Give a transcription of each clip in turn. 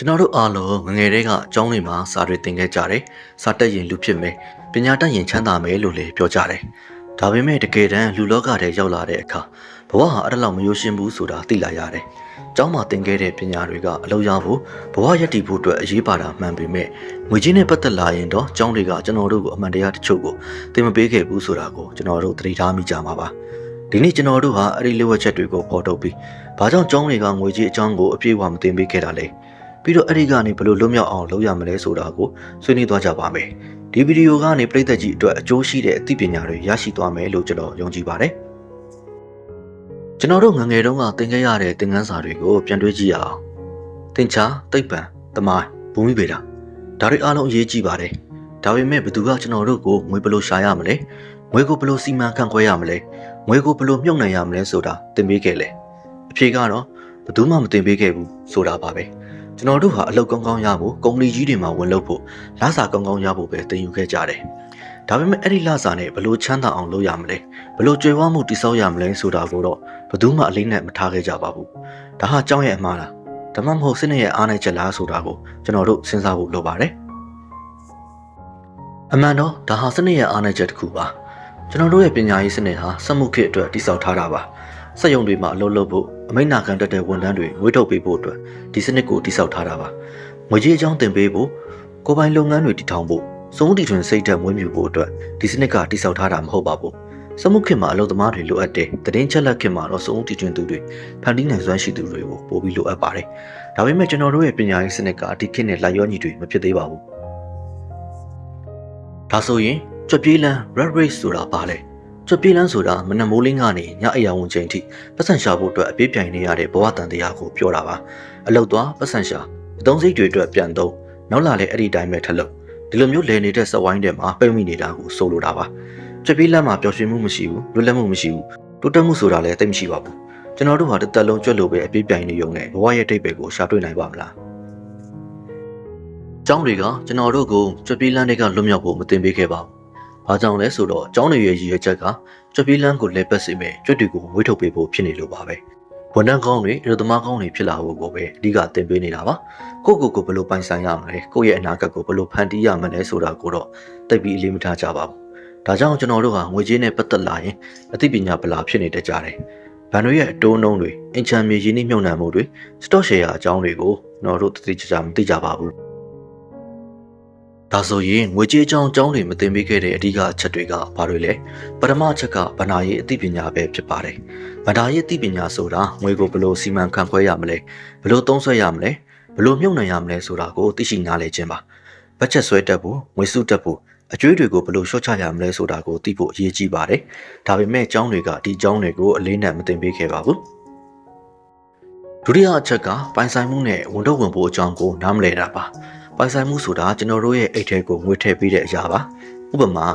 ကျွန်တော်တို့အားလုံးငငယ်တည်းကအကြောင်းတွေမှာစာတွေသင်ခဲ့ကြတယ်။စာတက်ရင်လူဖြစ်မယ်။ပညာတတ်ရင်ချမ်းသာမယ်လို့လည်းပြောကြတယ်။ဒါပေမဲ့တကယ်တမ်းလူလောကထဲရောက်လာတဲ့အခါဘဝဟာအဲ့ဒါလောက်မရိုးရှင်းဘူးဆိုတာသိလာရတယ်။ကျောင်းမှာသင်ခဲ့တဲ့ပညာတွေကအလုံးရဖို့ဘဝရည်တည်ဖို့အတွက်အရေးပါတာမှန်ပေမဲ့ငွေကြီးနဲ့ပတ်သက်လာရင်တော့ကျောင်းတွေကကျွန်တော်တို့ကိုအမှန်တရားတချို့ကိုသင်မပေးခဲ့ဘူးဆိုတာကိုကျွန်တော်တို့သတိထားမိကြမှာပါ။ဒီနေ့ကျွန်တော်တို့ဟာအဲ့ဒီလိုဝက်ချက်တွေကိုဖော်ထုတ်ပြီးဘာကြောင့်ကျောင်းတွေကငွေကြီးအကြောင်းကိုအပြည့်အဝမသင်ပေးခဲ့တာလဲ။ ပြီးတော့အဲ့ဒီကနေဘယ်လိုလွတ်မြောက်အောင်လုပ်ရမလဲဆိုတာကိုဆွေးနွေးသွားကြပါမယ်။ဒီဗီဒီယိုကနေပြည်သက်ကြီးအတွက်အကျိုးရှိတဲ့အသိပညာတွေရရှိသွားမယ်လို့ကျွန်တော်ယုံကြည်ပါတယ်။ကျွန်တော်တို့ငယ်ငယ်တုန်းကသင်ခဲ့ရတဲ့သင်ခန်းစာတွေကိုပြန်တွေးကြည့်ရအောင်။သင်္ချာသိပ္ပံတမိုင်းဘူမိဗေဒဒါတွေအားလုံးအရေးကြီးပါတယ်။ဒါပေမဲ့ဘယ်သူကကျွန်တော်တို့ကိုငွေဘယ်လိုရှာရမလဲ။ငွေကိုဘယ်လိုစီမံခန့်ခွဲရမလဲ။ငွေကိုဘယ်လိုမြုပ်နှံရမလဲဆိုတာသင်ပေးခဲ့လေ။အဖြေကတော့ဘယ်သူမှမသင်ပေးခဲ့ဘူးဆိုတာပါပဲ။ ကျွန်တော်တို့ဟာအလုပ်ကောင်းကောင်းရဖို့ကုမ္ပဏီကြီးတွေမှာဝင်လုပ်ဖို့လစာကောင်းကောင်းရဖို့ပဲသင်ယူခဲ့ကြတယ်။ဒါပေမဲ့အဲ့ဒီလစာနဲ့ဘယ်လိုချမ်းသာအောင်လုပ်ရမလဲဘယ်လိုကြွယ်ဝမှုတည်ဆောက်ရမလဲဆိုတာကိုတော့ဘယ်သူမှအလေးနဲ့မထားခဲ့ကြပါဘူး။ဒါဟာကြောင်းရဲ့အမှားလား။ဒါမှမဟုတ်စစ်နဲ့ရဲ့အားနဲ့ချက်လားဆိုတာကိုကျွန်တော်တို့စဉ်းစားဖို့လိုပါတယ်။အမှန်တော့ဒါဟာစနစ်ရဲ့အားနဲ့ချက်တစ်ခုပါ။ကျွန်တော်တို့ရဲ့ပညာရေးစနစ်ဟာစက်မှုခေတ်အတွက်တည်ဆောက်ထားတာပါ။စက်ရုံတွေမှာအလုပ်လုပ်ဖို့ အမိန့်နာခံတတ်တဲ့ဝန်ထမ်းတွေငွေထုတ်ပေးဖို့အတွက်ဒီစနစ်ကိုတည်ဆောက်ထားတာပါ။ငွေကြေးအကြောင်းတင်ပေးဖို့ကိုယ်ပိုင်လုပ်ငန်းတွေတည်ထောင်ဖို့စုံတီထွင်စိတ်ဓာတ်မွေးမြူဖို့အတွက်ဒီစနစ်ကတည်ဆောက်ထားတာမဟုတ်ပါဘူး။စမှုခေတ်မှာအလုပ်သမားတွေလိုအပ်တယ်။တည်င်းချက်လက်ခေတ်မှာတော့စုံတီထွင်သူတွေဖန်တီးနိုင်စွမ်းရှိသူတွေကိုပို့ပြီးလိုအပ်ပါတယ်။ဒါပေမဲ့ကျွန်တော်တို့ရဲ့ပညာရေးစနစ်ကဒီခေတ်နဲ့လိုက်ရောညီတွေမဖြစ်သေးပါဘူး။ဒါဆိုရင်ကြွပြေးလန်း red race ဆိုတာဘာလဲ။ ကြွပြေးလန်းဆိုတာမနက်မိုးလင်းကနေညအရာဝန်ချိန်ထိပတ်စံရှာဖို့အတွက်အပြေးပြိုင်နေရတဲ့ဘဝတန်တရားကိုပြောတာပါ။အလုတ်သွားပတ်စံရှာအသုံးစိတ်တွေအတွက်ပြန်သုံးနောက်လာလဲအဲ့ဒီတိုင်းပဲထက်လို့ဒီလိုမျိုးလဲနေတဲ့စက်ဝိုင်းထဲမှာပိတ်မိနေတာကိုဆိုလိုတာပါ။ကြွပြေးလန်းမှာပျော်ရွှင်မှုမရှိဘူးလွတ်လပ်မှုမရှိဘူးတိုးတက်မှုဆိုတာလည်းတိတ်မရှိပါဘူး။ကျွန်တော်တို့ဟာတစ်သက်လုံးကြွက်လို့ပဲအပြေးပြိုင်နေရုံနဲ့ဘဝရဲ့အတိတ်ပဲကိုရှာတွေ့နိုင်ပါမလား။ကျောင်းတွေကကျွန်တော်တို့ကိုကြွပြေးလန်းတွေကလွတ်မြောက်ဖို့မတင်ပေးခဲ့ပါဘူး။ ဘာကြောင့်လဲဆိုတော့ကျောင်းတွေရဲ့ရည်ရွယ်ချက်ကကြွပြေးလန်းကိုလဲပတ်စေမဲ့ကြွက်တွေကိုဝေးထုတ်ပေးဖို့ဖြစ်နေလို့ပါပဲ။ဝန်ထမ်းကောင်းတွေအလုပ်သမားကောင်းတွေဖြစ်လာဖို့ကိုပဲအဓိကတင်ပေးနေတာပါ။ကိုယ့်ကိုယ်ကိုဘယ်လိုပိုင်ဆိုင်ရမလဲ။ကိုယ့်ရဲ့အနာဂတ်ကိုဘယ်လိုဖန်တီးရမလဲဆိုတာကိုတော့သိပြီးအလေးမထားကြပါဘူး။ဒါကြောင့်ကျွန်တော်တို့ဟာငွေကြေးနဲ့ပတ်သက်လာရင်အသိပညာဗလာဖြစ်နေတတ်ကြတယ်။ဘဏ်တွေရဲ့အတိုးနှုန်းတွေအင်ချန်မြေရင်းနှီးမြှုပ်နှံမှုတွေစတော့ရှယ်ယာအကြောင်းတွေကိုကျွန်တော်တို့သိသိကြကြမသိကြပါဘူး။ ဒါဆိုရင်ငွေကြေးအကြောင်းအကြောင်းတွေမသိပေးခဲ့တဲ့အဓိကအချက်တွေကဘာတွေလဲပထမအချက်ကဗဏ္ဍာရေးအသိပညာပဲဖြစ်ပါတယ်ဗဏ္ဍာရေးအသိပညာဆိုတာငွေကိုဘယ်လိုစီမံခန့်ခွဲရမလဲဘယ်လိုသုံးစွဲရမလဲဘယ်လိုမြုပ်နှံရမလဲဆိုတာကိုသိရှိနားလည်ခြင်းပါဘတ်ဂျက်ဆွဲတက်ဖို့ငွေစုတက်ဖို့အကျွေးတွေကိုဘယ်လိုလျှော့ချရမလဲဆိုတာကိုသိဖို့အရေးကြီးပါတယ်ဒါပေမဲ့အကြောင်းတွေကဒီအကြောင်းတွေကိုအလေးနက်မသိပေးခဲ့ပါဘူးဒုတိယအချက်ကပိုင်ဆိုင်မှုနဲ့ဝန်တော့ဝန်ဖို့အကြောင်းကိုနားမလည်တာပါ ပိုင်ဆိုင်မှုဆိုတာကျွန်တော်တို့ရဲ့အိတ်ထဲကိုငွေထည့်ပေးတဲ့အရာပါဥပမာ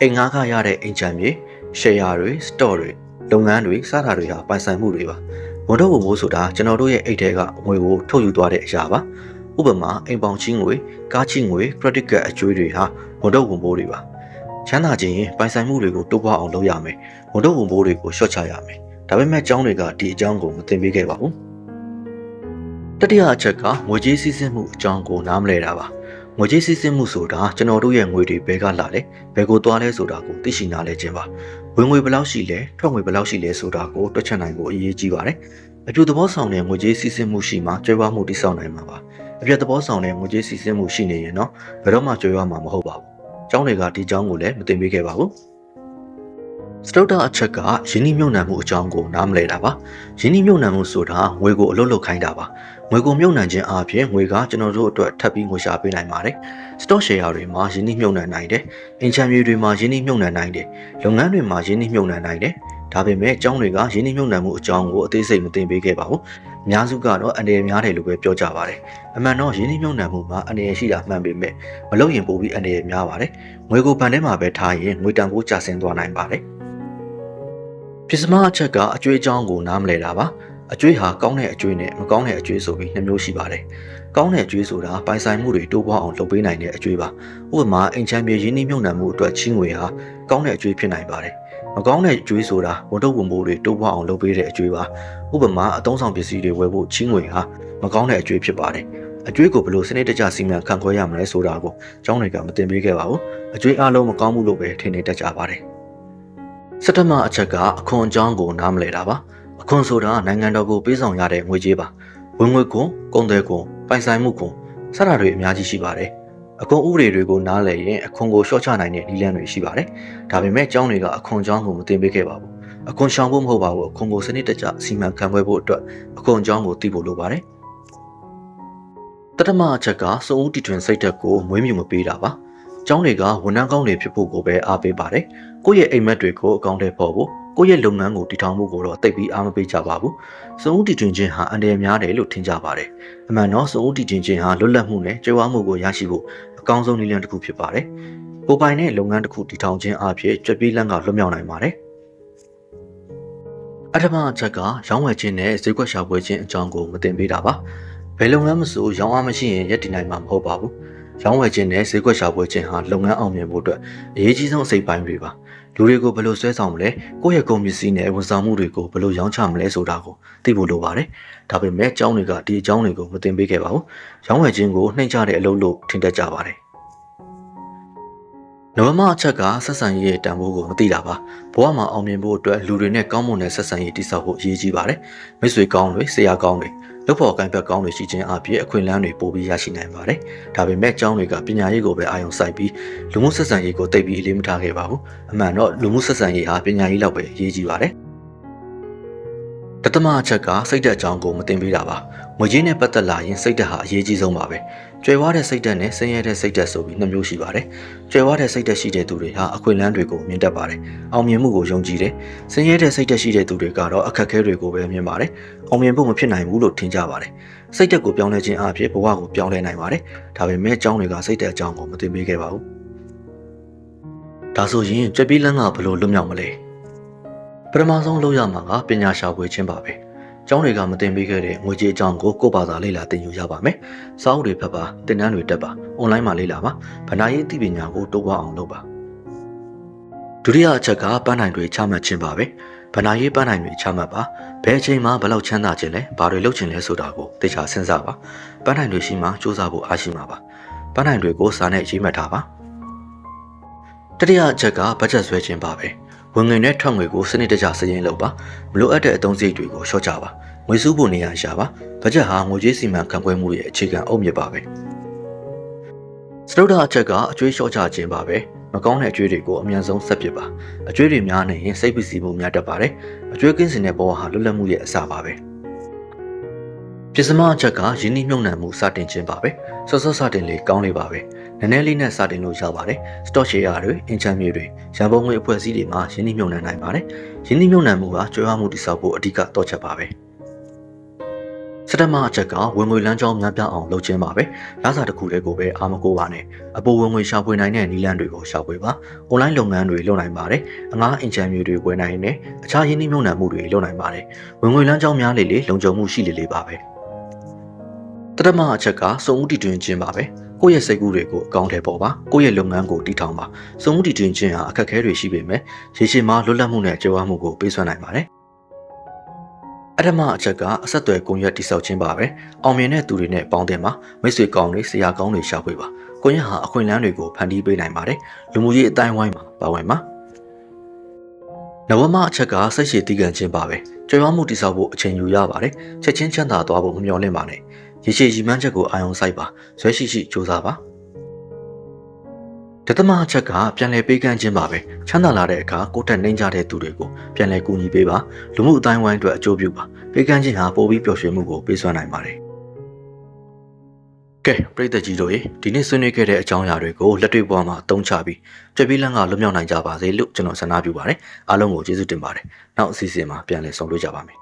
အိမ်ငါးခရတဲ့အိမ်ချမ်းမြေရှယ်ယာတွေစတော့တွေလုပ်ငန်းတွေစတာတွေဟာပိုင်ဆိုင်မှုတွေပါဝန်တော့ဝန်ဖို့ဆိုတာကျွန်တော်တို့ရဲ့အိတ်ထဲကငွေကိုထုတ်ယူသွားတဲ့အရာပါဥပမာအိမ်ပေါင်ချင်းငွေကားချင်းငွေ credit card အကျွေးတွေဟာဝန်တော့ဝန်ဖို့တွေပါချမ်းသာခြင်းရင်ပိုင်ဆိုင်မှုတွေကိုတိုးပွားအောင်လုပ်ရမယ်ဝန်တော့ဝန်ဖို့တွေကိုရှော့ချရမယ်ဒါပေမဲ့အကြောင်းတွေကဒီအကြောင်းကိုမသင်ပေးခဲ့ပါဘူး တတိယအချက်ကငွေကြေးစည်းစိမ်မှုအကြောင်းကိုနားမလဲတာပါငွေကြေးစည်းစိမ်မှုဆိုတာကျွန်တော်တို့ရဲ့ငွေတွေဘယ်ကလာလဲဘယ်ကိုသွားလဲဆိုတာကိုသိရှိနားလဲခြင်းပါဝင်ငွေဘယ်လောက်ရှိလဲထွက်ငွေဘယ်လောက်ရှိလဲဆိုတာကိုတွက်ချက်နိုင်ဖို့အရေးကြီးပါတယ်အပြူသဘောဆောင်တဲ့ငွေကြေးစည်းစိမ်မှုရှိမှကျွဲဝမှုတိစောက်နိုင်မှာပါအပြတ်သဘောဆောင်တဲ့ငွေကြေးစည်းစိမ်မှုရှိနေရင်တော့ဘယ်တော့မှကျွဲဝမှာမဟုတ်ပါဘူးကျောင်းတွေကဒီကျောင်းကိုလည်းမသိပေးခဲ့ပါဘူး စတုတ္တအချက်ကယင်းနှိမ့်မြုံနှံမှုအကြောင်းကိုနားမလဲတာပါယင်းနှိမ့်မြုံနှံမှုဆိုတာငွေကိုအလုတ်လုတ်ခိုင်းတာပါငွေကိုမြုံနှံခြင်းအပြင်ငွေကကျွန်တော်တို့အတွက်ထပ်ပြီးငွေရှာပေးနိုင်ပါတယ်စတော့ရှယ်ယာတွေမှာယင်းနှိမ့်မြုံနှံနိုင်တယ်အင်ချန်မြေတွေမှာယင်းနှိမ့်မြုံနှံနိုင်တယ်လုပ်ငန်းတွေမှာယင်းနှိမ့်မြုံနှံနိုင်တယ်ဒါပေမဲ့အကြောင်းတွေကယင်းနှိမ့်မြုံနှံမှုအကြောင်းကိုအသေးစိတ်မသိပေးခဲ့ပါဘူးအများစုကတော့အနေရများတယ်လို့ပဲပြောကြပါတယ်အမှန်တော့ယင်းနှိမ့်မြုံနှံမှုမှာအနေရရှိတာမှန်ပေမဲ့မလုပ်ရင်ပိုပြီးအနေရများပါတယ်ငွေကိုဗန်ထဲမှာပဲထားရင်ငွေတန်ဖိုးကျဆင်းသွားနိုင်ပါတယ် ပစ္စမအချက်ကအကျွေးအကြောင်းကိုနားမလဲတာပါအကျွေးဟာကောင်းတဲ့အကျွေးနဲ့မကောင်းတဲ့အကျွေးဆိုပြီးနှစ်မျိုးရှိပါတယ်။ကောင်းတဲ့အကျွေးဆိုတာပိုင်ဆိုင်မှုတွေတိုးပွားအောင်လုပ်ပေးနိုင်တဲ့အကျွေးပါ။ဥပမာအိမ်ချမ်းမြေရင်းနှီးမြှုပ်နှံမှုအတွက်ချင်းငွေဟာကောင်းတဲ့အကျွေးဖြစ်နိုင်ပါတယ်။မကောင်းတဲ့အကျွေးဆိုတာဝန်ထုတ်ဝန်ပိုးတွေတိုးပွားအောင်လုပ်ပေးတဲ့အကျွေးပါ။ဥပမာအသုံးဆောင်ပစ္စည်းတွေဝယ်ဖို့ချင်းငွေဟာမကောင်းတဲ့အကျွေးဖြစ်ပါတယ်။အကျွေးကိုဘယ်လိုစနစ်တကျစီမံခန့်ခွဲရမလဲဆိုတာကိုကျောင်းတွေကမသင်ပေးခဲ့ပါဘူးအကျွေးအားလုံးမကောင်းဘူးလို့ပဲထင်နေတတ်ကြပါတယ် စက်တမအချက်ကအခွန်အကြောင်းကိုနားမလဲတာပါအခွန်ဆိုတာနိုင်ငံတော်ကိုပေးဆောင်ရတဲ့ငွေကြေးပါဝင်ငွေခွန်ကုန်သွယ်ခွန်ပိုင်ဆိုင်မှုခွန်စတာတွေအများကြီးရှိပါတယ်အခွန်ဥပဒေတွေကိုနားလည်ရင်အခွန်ကိုလျှော့ချနိုင်တဲ့နည်းလမ်းတွေရှိပါတယ်ဒါပေမဲ့ကျောင်းတွေကအခွန်အကြောင်းကိုမသင်ပေးခဲ့ပါဘူးအခွန်ရှောင်ဖို့မဟုတ်ပါဘူးအခွန်ကိုစနစ်တကျစီမံခန့်ခွဲဖို့အတွက်အခွန်အကြောင်းကိုသိဖို့လိုပါတယ်တတမအချက်ကစုံဦးတီထွင်စိတ်ဓာတ်ကိုမွေးမြူမပေးတာပါကျောင်းတွေကဝန်ထမ်းကောင်းတွေဖြစ်ဖို့ကိုပဲအားပေးပါတယ် ကိုယ့်ရဲ့အိမ်မက်တွေကိုအကောင့်ထဲပေါ်ဖို့ကိုယ့်ရဲ့လုပ်ငန်းကိုတည်ထောင်မှုကိုတော့တိတ်ပြီးအားမပေးကြပါဘူးစုံဦးတီထွင်ခြင်းဟာအန္တရာယ်များတယ်လို့ထင်ကြပါတယ်အမှန်တော့စုံဦးတီထွင်ခြင်းဟာလွတ်လပ်မှုနဲ့ကြွယ်ဝမှုကိုရရှိဖို့အကောင်းဆုံးနည်းလမ်းတစ်ခုဖြစ်ပါတယ်ကိုယ်ပိုင်တဲ့လုပ်ငန်းတစ်ခုတည်ထောင်ခြင်းအပြင်ကြွပြေးလန်းကလွတ်မြောက်နိုင်ပါတယ်အထမအချက်ကရောင်းဝယ်ခြင်းနဲ့ဈေးကွက်ရှာဖွေခြင်းအကြောင်းကိုမတင်ပေးတာပါဘယ်လုပ်ငန်းမဆိုရောင်းအားမရှိရင်ရပ်တည်နိုင်မှာမဟုတ်ပါဘူးရောင်းဝယ်ခြင်းနဲ့ဈေးကွက်ရှာဖွေခြင်းဟာလုပ်ငန်းအောင်မြင်ဖို့အတွက်အရေးကြီးဆုံးအစိတ်ပိုင်းတွေပါ လူတွေကိုဘယ်လိုဆွဲဆောင်မလဲကိုယ့်ရဲ့ကုန်ပစ္စည်းနဲ့ဝန်ဆောင်မှုတွေကိုဘယ်လိုရောင်းချမလဲဆိုတာကိုသိဖို့လိုပါတယ်ဒါပေမဲ့ကျောင်းတွေကဒီအကြောင်းတွေကိုမတင်ပေးခဲ့ပါဘူးရောင်းဝယ်ခြင်းကိုနှိမ့်ချတဲ့အလုပ်လို့ထင်တတ်ကြပါတယ် နဝမအချက်ကဆက်ဆံရေးရဲ့တန်ဖိုးကိုမသိတာပါဘဝမှာအောင်မြင်ဖို့အတွက်လူတွေနဲ့ကောင်းမွန်တဲ့ဆက်ဆံရေးတည်ဆောက်ဖို့အရေးကြီးပါတယ်မိတ်ဆွေကောင်းတွေဆရာကောင်းတွေလုပ်ဖို့အကိုင်ဘက်ကောင်းတွေရှိခြင်းအပြင်အခွင့်အလမ်းတွေပိုပြီးရရှိနိုင်ပါတယ်ဒါပေမဲ့ကျောင်းတွေကပညာရေးကိုပဲအာရုံစိုက်ပြီးလူမှုဆက်ဆံရေးကိုတိတ်ပြီးအလေးမထားခဲ့ပါဘူးအမှန်တော့လူမှုဆက်ဆံရေးဟာပညာရေးလောက်ပဲအရေးကြီးပါတယ် တတမအချက်ကစိတ်ဓာတ်အကြောင်းကိုမတင်ပေးတာပါငွေကြေးနဲ့ပတ်သက်လာရင်စိတ်ဓာတ်ဟာအရေးကြီးဆုံးပါပဲကျွယ်ဝတဲ့စိတ်ဓာတ်နဲ့ဆင်းရဲတဲ့စိတ်ဓာတ်ဆိုပြီးနှစ်မျိုးရှိပါတယ်ကျွယ်ဝတဲ့စိတ်ဓာတ်ရှိတဲ့သူတွေဟာအခွင့်အလမ်းတွေကိုမြင်တတ်ပါတယ်အောင်မြင်မှုကိုယုံကြည်တယ်ဆင်းရဲတဲ့စိတ်ဓာတ်ရှိတဲ့သူတွေကတော့အခက်အခဲတွေကိုပဲမြင်ပါတယ်အောင်မြင်ဖို့မဖြစ်နိုင်ဘူးလို့ထင်ကြပါတယ်စိတ်ဓာတ်ကိုပြောင်းလဲခြင်းအပြင်ဘဝကိုပြောင်းလဲနိုင်ပါတယ်ဒါပေမဲ့အကြောင်းတွေကစိတ်ဓာတ်အကြောင်းကိုမသိပေးခဲ့ပါဘူးဒါဆိုရင်ကြွက်ပြီးလန်းကဘလို့လွတ်မြောက်မလဲ ပထမဆုံးလုပ်ရမှာကပညာရှာဖွေခြင်းပါပဲကျောင်းတွေကမတင်ပေးခဲ့တဲ့ငွေကြေးအကြောင်းကိုကိုယ့်ဘာသာလေ့လာသင်ယူရပါမယ်။စာအုပ်တွေဖတ်ပါ၊သင်တန်းတွေတက်ပါ။ online မှာလေ့လာပါ။ဗဏ္ဍာရေးအသိပညာကိုတိုးပွားအောင်လုပ်ပါ။ဒုတိယအချက်ကပန်းနိုင်တွေချမှတ်ခြင်းပါပဲ။ဗဏ္ဍာရေးပန်းနိုင်တွေချမှတ်ပါ။ဘယ်အချိန်မှာဘယ်လောက်ချမ်းသာခြင်းလဲ၊ဘာတွေလုပ်ခြင်းလဲဆိုတာကိုသိချာစဉ်းစားပါ။ပန်းနိုင်တွေရှိမှစူးစမ်းဖို့အားရှိမှာပါ။ပန်းနိုင်တွေကိုစာနဲ့ရေးမှတ်ထားပါ။တတိယအချက်ကဘတ်ဂျက်ဆွဲခြင်းပါပဲ။ ဝင်ငွေနဲ့ထွက်ငွေကိုစနစ်တကျစည်ရင်းလုပ်ပါမလိုအပ်တဲ့အသုံးစရိတ်တွေကိုလျှော့ချပါငွေစုဖို့နေရာရှာပါဘတ်ဂျက်ဟာငွေကြေးစီမံခန့်ခွဲမှုရဲ့အခြေခံအုတ်မြစ်ပါပဲစတုဒ္ဒအချက်ကအကျွေးလျှော့ချခြင်းပါပဲမကောင်းတဲ့အကျွေးတွေကိုအမြန်ဆုံးဆက်ပစ်ပါအကျွေးတွေများနေရင်စိတ်ပူစီမှုများတတ်ပါတယ်အကျွေးကင်းစင်တဲ့ဘဝဟာလွတ်လပ်မှုရဲ့အစပါပဲ ပစ္စမအချက်ကယင်းနှိမ့်မြုံနှံမှုစတင်ခြင်းပါပဲစောစောစတင်လေးကောင်းလေးပါပဲနည်းနည်းလေးနဲ့စတင်လို့ရပါတယ်။ stock share တွေအင်ချမ်းမြေတွေရန်ပုံငွေအဖွဲ့အစည်းတွေမှာရင်းနှီးမြှုပ်နှံနိုင်ပါတယ်။ရင်းနှီးမြှုပ်နှံမှုကကျွမ်းမှုတိစောက်ဖို့အဓိကတော့ချက်ပါပဲ။စတမအချက်ကဝင်ငွေလမ်းကြောင်းများပြားအောင်လုပ်ခြင်းပါပဲ။လစာတစ်ခုတည်းကိုပဲအာမကိုပါနဲ့အပေါ်ဝင်ငွေရှာဖွေနိုင်တဲ့နည်းလမ်းတွေကိုရှာဖွေပါ။ online လုပ်ငန်းတွေလုပ်နိုင်ပါတယ်။အငှားအင်ချမ်းမြေတွေဝယ်နိုင်တယ်။အခြားရင်းနှီးမြှုပ်နှံမှုတွေလုပ်နိုင်ပါတယ်။ဝင်ငွေလမ်းကြောင်းများလေလေလုံခြုံမှုရှိလေလေပါပဲ။ တတမအချက်ကစုံဦးတည်တွင်ခြင်းပါပဲကိုယ့်ရဲ့စိတ်ကူးတွေကိုအကောင့်ထဲပေါ်ပါကိုယ့်ရဲ့လုပ်ငန်းကိုတည်ထောင်ပါစုံမှုတည်တွင်ခြင်းဟာအခက်အခဲတွေရှိပေမဲ့ရေရှည်မှာလွတ်လပ်မှုနဲ့ကြွယ်ဝမှုကိုပေးစွမ်းနိုင်ပါတယ်အထမအချက်ကအဆက်အသွယ်ကွန်ရက်တိစောက်ခြင်းပါပဲအောင်မြင်တဲ့သူတွေနဲ့ပေါင်းတင်ပါမိတ်ဆွေကောင်းတွေဆရာကောင်းတွေရှာဖွေပါကွန်ရက်ဟာအခွင့်အလမ်းတွေကိုဖန်တီးပေးနိုင်ပါတယ်လူမှုရေးအတိုင်းဝိုင်းမှာပါဝင်ပါနဝမအချက်ကစိတ်ရှည်တည်ခံခြင်းပါပဲကြွယ်ဝမှုတိစောက်ဖို့အချိန်ယူရပါတယ်ချက်ချင်းချမ်းသာသွားဖို့မမျှော်လင့်ပါနဲ့ ရေရှည်ရည်မှန်းချက်ကိုအာရုံစိုက်ပါဇွဲရှိရှိစူးစမ်းပါတသမအချက်ကပြန်လည်ပေးကမ်းခြင်းပါပဲချမ်းသာလာတဲ့အခါကိုယ်ထက်နှိမ်ကြတဲ့သူတွေကိုပြန်လည်ကူညီပေးပါလူမှုအတိုင်းဝိုင်းအတွက်အကျိုးပြုပါပေးကမ်းခြင်းဟာပိုပြီးပျော်ရွှင်မှုကိုပေးစွမ်းနိုင်ပါတယ်ကဲပရိသတ်ကြီးတို့ရေဒီနေ့ဆွေးနွေးခဲ့တဲ့အကြောင်းအရာတွေကိုလက်တွေ့ဘဝမှာအသုံးချပြီးကြွေးပြီးလန်းကလွတ်မြောက်နိုင်ကြပါစေလို့ကျွန်တော်ဆန္ဒပြုပါတယ်အားလုံးကိုကျေးဇူးတင်ပါတယ်နောက်အစီအစဉ်မှာပြန်လည်ဆုံတွေ့ကြပါမယ်